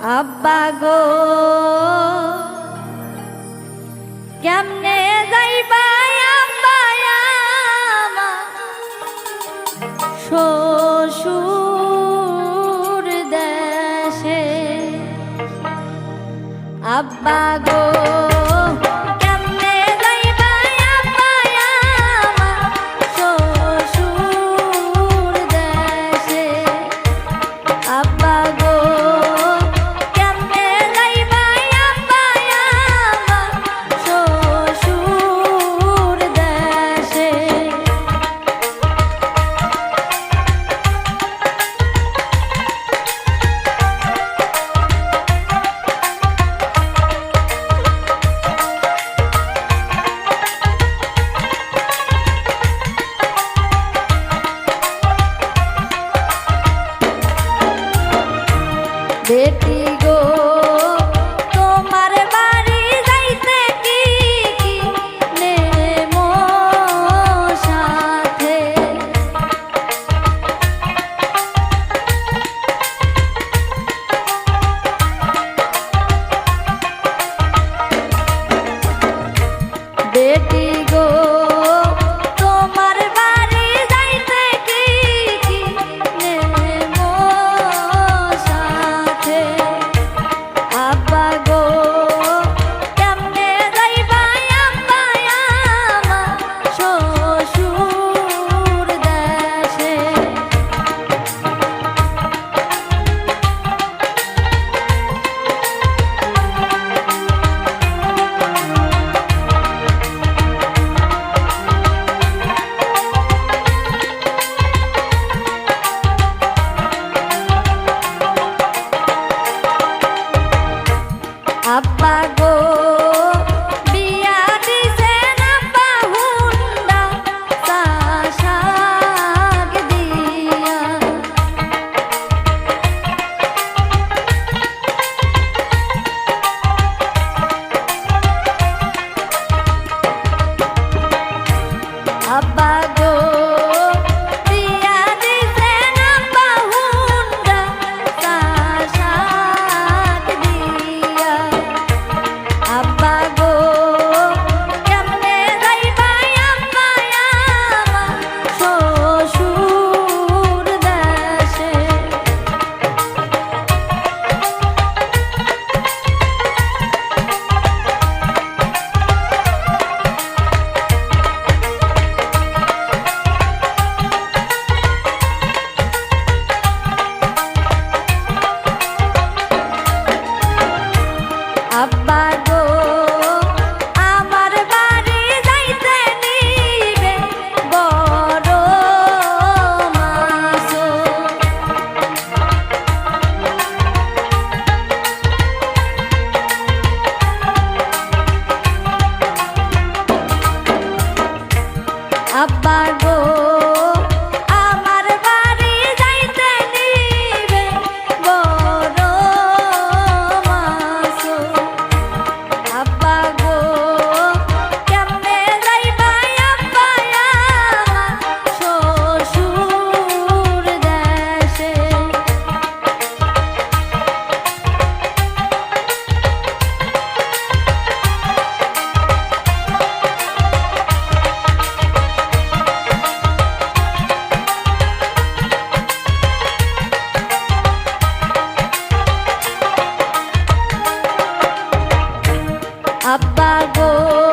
আব্বা গো কেমনে যাইবা আব্বা শ্বশুর দেশে? আব্বা গো verde. apagou.